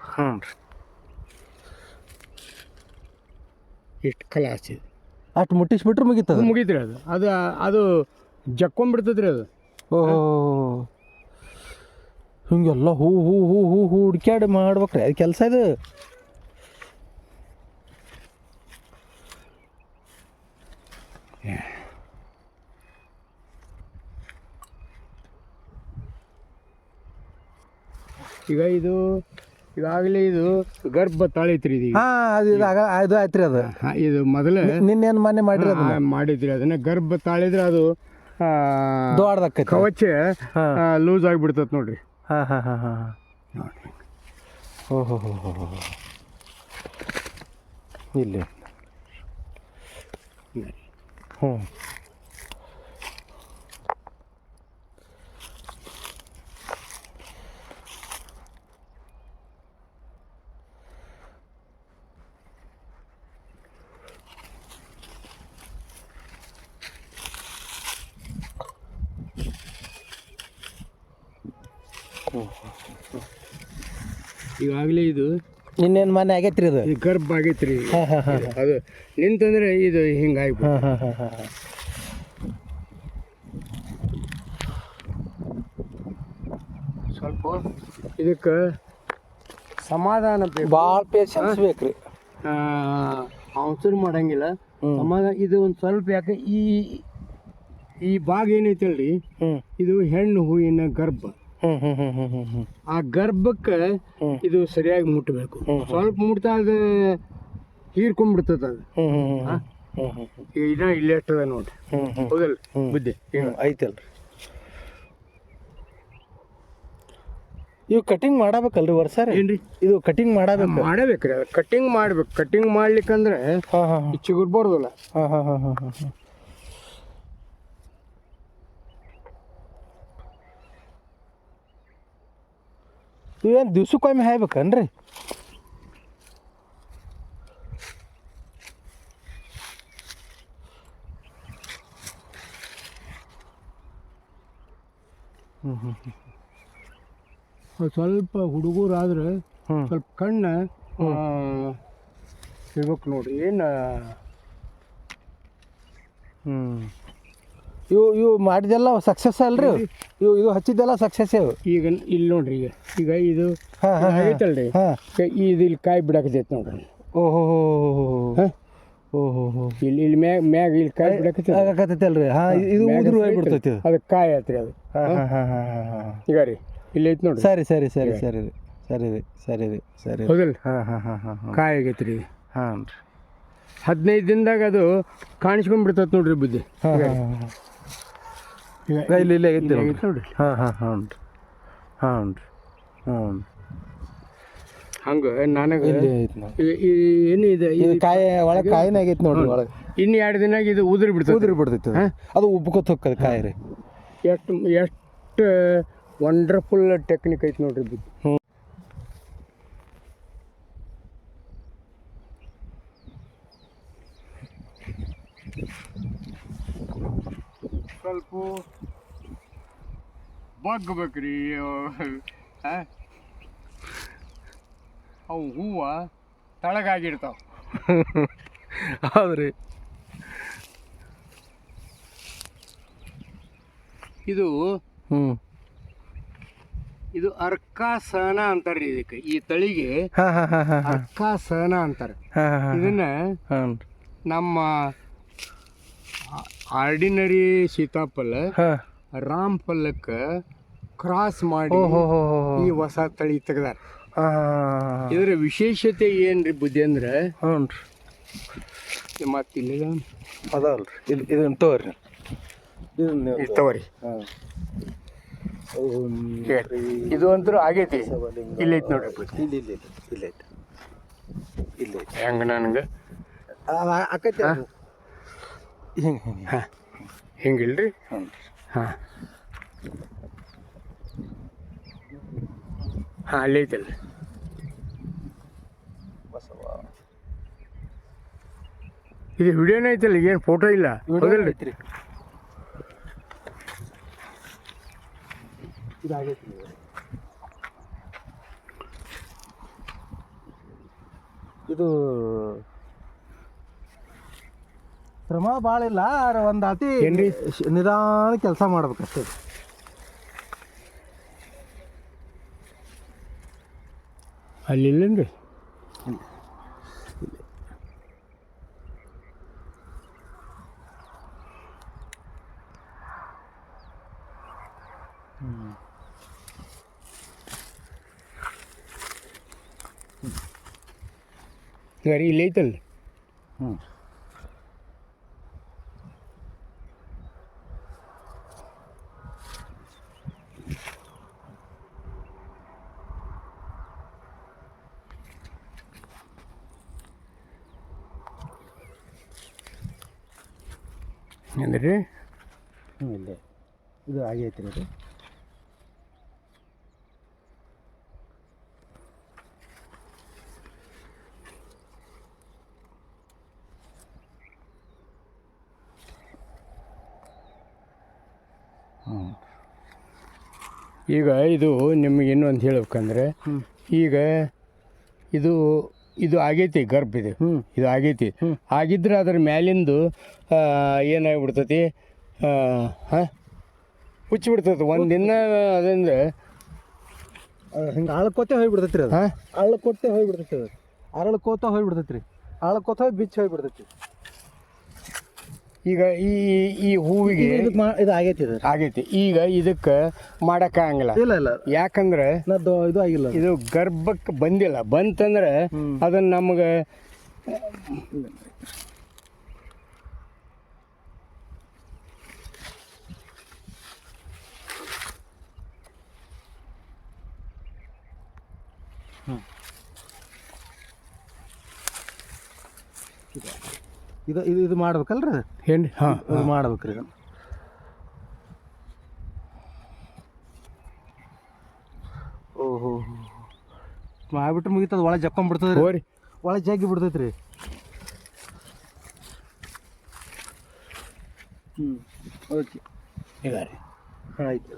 ಹ್ಞೂ ರೀ ಇಷ್ಟು ಕಲೆ ಇದು ಅಷ್ಟು ಮುಟ್ಟಿಸ್ಬಿಟ್ರೆ ಮುಗೀತದ? ಮುಗೀತ್ರಿ ಅದು. ಅದು ಅದು ಜಕ್ಕೊಂಬಿಡ್ತದ್ರಿ ಅದು. ಓಹೋ. ಹಿಂಗೆಲ್ಲ ಹೂ ಹೂ ಹೂ ಹೂ ಹೂ ಹುಡ್ಕ್ಯಾಡಿ ಮಾಡ್ಬೇಕ್ರಿ. ಅದು ಕೆಲಸ ಇದು. ಈಗ ಇದು ಈಗಾಗಲೇ ಇದು ಗರ್ಭ ತಾಳೈತ್ರಿ ಇದು ಹಾ ಹಾಂ ಅದು ಇದು ಆಗ ಅದು. ಆಯ್ತು ರೀ ಅದು ಹಾ, ಇದು ಮೊದಲು ನಿನ್ನೇನು ಮೊನ್ನೆ ಮಾಡಿರಿ ಅದು ಮಾಡಿದ್ರಿ ಅದನ್ನ. ಗರ್ಭ ತಾಳಿದ್ರೆ ಅದು ಆ, ದೊಡ್ಡದಾಕೈತಿ ಕವಚ ಹಾಂ. ಲೂಸ್ ಹಾಂ ನೋಡ್ರಿ. ಹಾಂ ಹಾಂ ಹಾಂ ಹಾಂ. ನೋಡ್ರಿ. ಓಹೋ ಹೋ ಹೋ ಹೋ ಇಲ್ಲಿ. ಹ್ಞೂ ಈಗಾಗಲೇ ಇದು ಇನ್ನೇನು ಮನೆ ಆಗೈತೆ ರೀ ಅದು ಇದು ಗರ್ಭ ಆಗೈತ್ರಿ. ಅದು ನಿಂತಂದ್ರೆ ಇದು ಹಿಂಗಾಗ್ಬಿಟ್ಟು ಹಾಂ ಹಾಂ ಹಾಂ ಹಾಂ. ಸ್ವಲ್ಪ ಇದಕ್ಕೆ ಸಮಾಧಾನ ಬೇಕು. ಭಾಳ ಪೇಷನ್ಸ್ ಬೇಕು ರೀ ಅವಸರು ಮಾಡಂಗಿಲ್ಲ. ಸಮಾಧಾನ ಇದು ಒಂದು ಸ್ವಲ್ಪ ಯಾಕೆ ಈ ಈ ಭಾಗ ಏನೈತಲ್ರಿ? ಇದು ಹೆಣ್ಣು ಹೂವಿನ ಗರ್ಭ. ಆ ಗರ್ಭಕ್ಕೆ ಇದು ಸರಿಯಾಗಿ ಮುಟ್ಟಬೇಕು. ಸ್ವಲ್ಪ ಮುಟ್ತಾ ಅದು. ಹೀರ್ಕೊಂಡ್ಬಿಡ್ತದ ಅದು ಈಗ ಇದ ಇಲ್ಲೇ ಎಷ್ಟದ ನೋಡ್ರಿ. ಹೌದಲ್ಲ. ಬುದ್ಧಿ. ಐತಲ್ರಿ ಇವು ಕಟಿಂಗ್ ಮಾಡಬೇಕಲ್ರಿ ವರ್ಷ ರೀ? ಏನ್ರಿ? ಇದು ಕಟಿಂಗ್ ಮಾಡಬೇಕು. ಮಾಡಬೇಕ್ರಿ. ಅದು ಕಟ್ಟಿಂಗ್ ಮಾಡ್ಬೇಕು. ಕಟ್ಟಿಂಗ್ ಮಾಡ್ಲಿಕ್ಕಂದ್ರೆ ಹಾಂ ಹಾ ಹಾ ಹಾಂ ಹಾಂ ಹಾಂ. ಇವೇನು ದಿವ್ಸಕ್ಕೊಮ್ಮೆ ಹಾಯ್ಬೇಕನ್ರಿ? ಹ್ಞೂ ಹ್ಞೂ ಒಂದ್ ಸ್ವಲ್ಪ ಹುಡುಗರು ಆದ್ರೆ ಹ್ಞೂ ಸ್ವಲ್ಪ ಕಣ್ಣು ಇರ್ಬೇಕು ನೋಡ್ರಿ ಏನು ಹ್ಞೂ ಇವು ಇವು ಮಾಡಿದೆಲ್ಲ ಸಕ್ಸಸ್ ಅಲ್ರಿ ಇವು? ಇವು ಇದು ಹಚ್ಚಿದ್ದೆಲ್ಲ ಸಕ್ಸಸ್ ಇವು. ಈಗ ಇಲ್ಲಿ ನೋಡ್ರಿ ಈಗ. ಈಗ ಇದು ಹಾಂ ಹಾಂ ಹಾಂ. ಇದು ಇಲ್ಲಿ ಕಾಯಿ ಬಿಡಾಕತೈತಿ ನೋಡ್ರಿ. ಓಹೋ ಹಾ? ಓಹೋ ಹೋ ಇಲ್ಲಿ ಇಲ್ಲಿ ಮ್ಯಾಗ ಮ್ಯಾಗ ಇಲ್ಲಿ ಕಾಯಿ ಬಿಡಾಕತೈತಿ ಆಗಕತ್ತೈತಲ್ರಿ. ಹಾಂ ಇದು ಉದುರು ಹೋಗ್ಬಿಡ್ತೈತಿ ಇದು ಅದು ಕಾಯಿ ಆತ್ರಿ ಅದು. ಹಾಂ ಹಾಂ? ಹಾಂ ಹಾಂ ಈಗ ರೀ ಇಲ್ಲಿ ಐತಿ ನೋಡ್ರಿ. ಸರಿ ಸರಿ ಸರಿ ಸರಿ ರೀ ಸರಿ ರೀ ಸರಿ ರೀ ಸರಿ. ರೀ ಹೌದಲ್ಲ? ಹಾಂ ಹಾಂ ಹಾಂ ಹಾಂ ಹಾಂ. ಕಾಯಿ ಆಗೈತ್ರಿ. ಇದು ಹಾಂ. ರೀ ಹದಿನೈದು ದಿನದಾಗ ಅದು ಕಾಣಿಸ್ಕೊಂಡ್ಬಿಡ್ತೈತೆ ನೋಡ್ರಿ ಬುದ್ಧಿ. ಹಾಂ ಹಾಂ. ಇಲ್ಲಿ ಇಲ್ಲಿ ಆಗೈತಿ ನೋಡ್ರಿ ಹಾಂ ಹಾಂ ಹಾಂ ರೀ ಹಾಂ ರೀ ಹಾಂ ಹಂಗೆ ನನಗೆ ಇಲ್ಲಿ ಏನು ಇದೆ? ಇದು ಕಾಯಿ ಒಳಗೆ ಕಾಯಿನ ಆಗೈತೆ ನೋಡ್ರಿ ಒಳಗೆ. ಇನ್ನು ಎರಡು ದಿನಾಗ ಇದು ಉದುರಿ ಬಿಡ್ತದೆ. ಉದುರಿ ಬಿಡ್ತೈತೆ ಅದು. ಹಾ? ಅದು ಉಬ್ಕೋತ ಹೋಗ್ತದೆ ಕಾಯಿ ರೀ ಎಷ್ಟು ಎಷ್ಟು ವಂಡರ್ಫುಲ್ ಟೆಕ್ನಿಕ್ ಐತಿ ನೋಡ್ರಿ ಹ್ಞೂ ಸ್ವಲ್ಪ ಬಗ್ಬೇಕ್ರಿ ಅವು ಹೂವು ತಳಗಾಗಿರ್ತಾವ. ಹೌದ್ರಿ. ಇದು ಹ್ಞೂ ಇದು ಅರ್ಕಾಸನ ಅಂತಾರ್ರಿ ಇದಕ್ಕೆ ಈ ತಳಿಗೆ ಅರ್ಕಾಸನ ಅಂತಾರೆ. ಇದನ್ನ ನಮ್ಮ ಆರ್ಡಿನರಿ ಸೀತಾಫಲ ರಾಮ್ ಫಲಕ್ಕೆ ಕ್ರಾಸ್ ಮಾಡಿ ಈ ಹೊಸ ತಳಿ ತೆಗ್ದಾರ. ಇದರ ವಿಶೇಷತೆ ಏನ್ರಿ ಬುದ್ಧಿ ಅಂದ್ರೆ? ಹ್ಞೂ ರೀ ಮತ್ತೆ ಇಲ್ಲಿ ಅದಲ್ರಿ. ಇಲ್ಲಿ ಇದನ್ನು ತಗೋರಿ ಇದನ್ನ ತೋರಿ ಇದು ಅಂತೂ ಆಗೈತಿ. ಇಲ್ಲೈತಿ ನೋಡ್ರಿ ಬುದ್ಧಿ. ಇಲ್ಲಿ ಇಲ್ಲಿ ಇಲ್ಲೈತಿ ಇಲ್ಲೈತಿ ಹೆಂಗ ನನಗೆ? ಆಕೈತಿ ಹಿಂಗೆ ಹಿಂಗೆ? ಹಾಂ. ಹಿಂಗಿಲ್ರಿ? ಹಾಂ. ಹಾಂ ಅಲ್ಲಿ ಐತಲ್ಲ ಇದು ವಿಡಿಯೋನೇ ಐತಲ್ಲ ಏನು ಫೋಟೋ ಇಲ್ಲ? ಹೌದಲ್ರಿ? ಐತ್ರಿ. ಇದು ಶ್ರಮ ಭಾಳ ಇಲ್ಲ ಒಂದು ಅತಿ ನಿಧಾನ ಕೆಲಸ ಮಾಡ್ಬೇಕಷ್ಟೇ. ಅಲ್ಲಿ ಇಲ್ಲೇನ್ರಿ? ಸರಿ ಇಲ್ಲಿ ಐತಲ್ಲ ಹ್ಞೂ ಅಂದ್ರೆ ಹ್ಞೂ ಇಲ್ಲೇ. ಇದು ಆಗೈತಿ ರೀ ಅದು. ಈಗ ಇದು ನಿಮಗೆ ಇನ್ನೊಂದು ಹೇಳ್ಬೇಕಂದ್ರೆ ಈಗ ಇದು ಇದು ಆಗೈತಿ ಗರ್ಭ ಇದು. ಇದು ಆಗೈತಿ. ಆಗಿದ್ರೆ ಅದ್ರ ಮ್ಯಾಲಿಂದು ಏನಾಗ್ಬಿಡ್ತತಿ? ಹಾಂ? ಹುಚ್ಚಿಬಿಡ್ತೈತಿ ಒಂದು ದಿನ ಅದರಿಂದ ಹಿಂಗೆ ಆಳ್ಕೋತೆ ಹೋಗಿಬಿಡ್ತೈತಿ ರೀ ಅದು. ಹಾಂ? ಅಳ್ಕೊತ್ತೆ ಹೋಗ್ಬಿಡ್ತೈತಿ ಅದು. ಅರಳ್ಕೋತ ಹೋಗಿಬಿಡ್ತೈತಿ ರೀ ಅಳ್ಕೋತ ಹೋಗಿ ಬಿಚ್ಚಿ ಹೋಗ್ಬಿಡ್ತೈತಿ ಈಗ ಈ ಈ ಹೂವಿಗೆ ಇದು ಮಾ ಇದು ಆಗೈತಿ ಇದು. ಆಗೈತಿ. ಈಗ ಇದಕ್ಕೆ ಮಾಡಕ್ಕಾಗಂಗಿಲ್ಲ ಇಲ್ಲ ಇಲ್ಲ. ಯಾಕಂದ್ರೆ ನದ್ದು ಇದು ಆಗಿಲ್ಲ. ಇದು ಗರ್ಭಕ್ಕೆ ಬಂದಿಲ್ಲ. ಬಂತಂದ್ರೆ ಅದನ್ನು ಅದನ್ನ ನಮಗೆ ಇದು ಇದು ಇದು ಮಾಡ್ಬೇಕಲ್ರಿ ಹೆಣ್ಣು ಹಾಂ ಮಾಡ್ಬೇಕು ರೀ ಓಹೋ ಮಾಡಿಬಿಟ್ರೆ ಮುಗಿತದ ಒಳಗೆ ಜಕ್ಕೊಂಡ್ಬಿಡ್ತದೆ ಹೋರಿ. ಒಳಗೆ ಜಗ್ಗಿ ಬಿಡ್ತೈತೆ ರೀ ಹ್ಞೂ ಓಕೆ. ಈಗ ರೀ ಆಯ್ತು